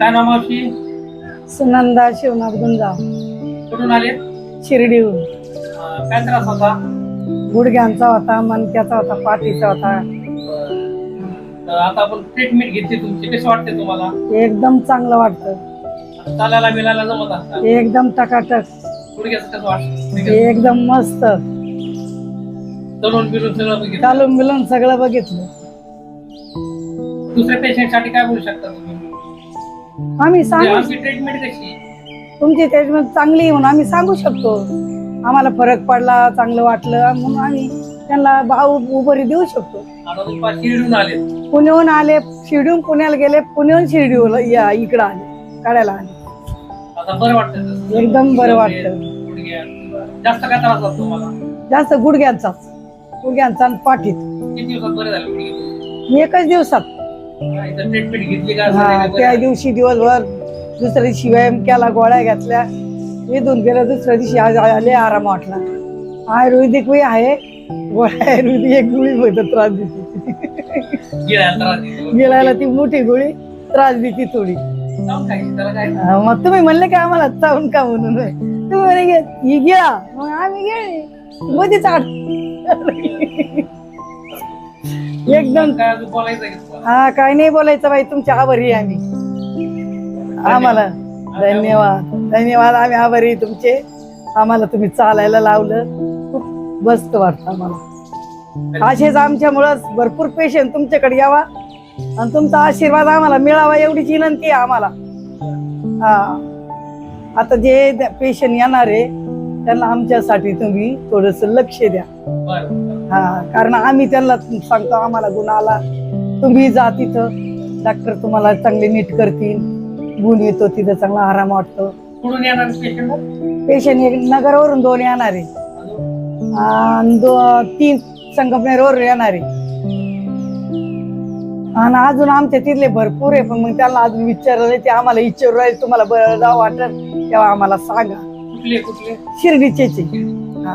काय नाव मावशी? सुनंदा शिवनाथ गुंजाव कुठून आले? शिर्डीहून. अं, काय त्रास होता? गुडघ्यांचा होता मणक्याचा होता पाठीचा होता. तर आता आपण ट्रीटमेंट घेतली तुमची. कशी वाटते तुम्हाला? एकदम चांगलं वाटतं. चालायला बिलायला जमत एकदम टकाटक. गुडघ्याचं कसं वाटतं? एकदम मस्त. तरुण बिरून सगळं बघितलं? चालून बिलून सगळं बघितलं. दुसऱ्या पेशंटसाठी काय बोलू शकता तुम्ही? आम्ही सांगू आमची ट्रीटमेंट कशी? तुमची त्याच्यामध्ये चांगली आहे म्हणून आम्ही सांगू शकतो. आम्हाला फरक पडला चांगलं वाटलं म्हणून आम्ही त्यांना भाव उभारी देऊ शकतो. आता आले. पुण्याहून आले शिर्डीहून पुण्याला गेले पुण्याहून शिर्डीहून या इकडं आले काढायला आले. आता बरं वाटतं तसं? एकदम बरं वाटतं. जास्त काय त्रास होतो तुम्हाला? जास्त गुडघ्यांचाच गुडघ्यांचा आणि पाठीत. किती दिवसात बरे झाले गुडघे? एकच दिवसात. ट्रीटमेंट घेतली का हा त्या दिवशी दिवसभर दुसऱ्या दिवशी व्यायाम केला गोळ्या घेतल्या. इथून गेलं दुसऱ्या दिवशी आज आले आराम वाटला. आयुर्वेदिक वही आहे गोळ्या आयुर्वेदिक एक गुळी फक्त त्रास देते. गिळायला ती मोठी गोळी त्रास देते थोडी. हा, मग तुम्ही म्हणले का आम्हाला चावून का म्हणून. तुम्ही म्हणे घे, ही गिळा. मग आम्ही गेले मध्येच आड एकदम. काय अजून बोलायचं आहे का तुम्हाला? हा काय नाही बोलायचं बाई तुमच्या आभारी आहे आम्ही. आम्हाला धन्यवाद. धन्यवाद आम्ही आभारी आहे तुमचे. आम्हाला तुम्ही चालायला लावलं. खूप मस्त वाटतं आम्हाला. असेच आमच्यामुळं भरपूर पेशंट तुमच्याकडे यावा. आणि तुमचा आशीर्वाद आम्हाला मिळावा एवढीच विनंती आहे आम्हाला. हा. आता जे पेशंट येणार आहे त्यांना आमच्यासाठी तुम्ही थोडस लक्ष द्या. बरं. हा कारण आम्ही त्यांना सांगतो आम्हाला गुण आला. तुम्ही जा तिथं. डॉक्टर तुम्हाला चांगले नीट करतील. गुण येतो तिथं चांगला आराम वाटतो. कुठून येणार पेशंट पेशंट एक नगरवरून दोन येणार आहे. दो तीन संगमनेरवरून येणार आहे. आणि अजून आमच्या तिथले भरपूर आहे पण मग त्यांना अजून विचारलं ते आम्हाला विचारू राहिले तुम्हाला बरं जावं वाटत तेव्हा आम्हाला सांगा. कुठले कुठले? शिर्डीचेच. आहे. हा.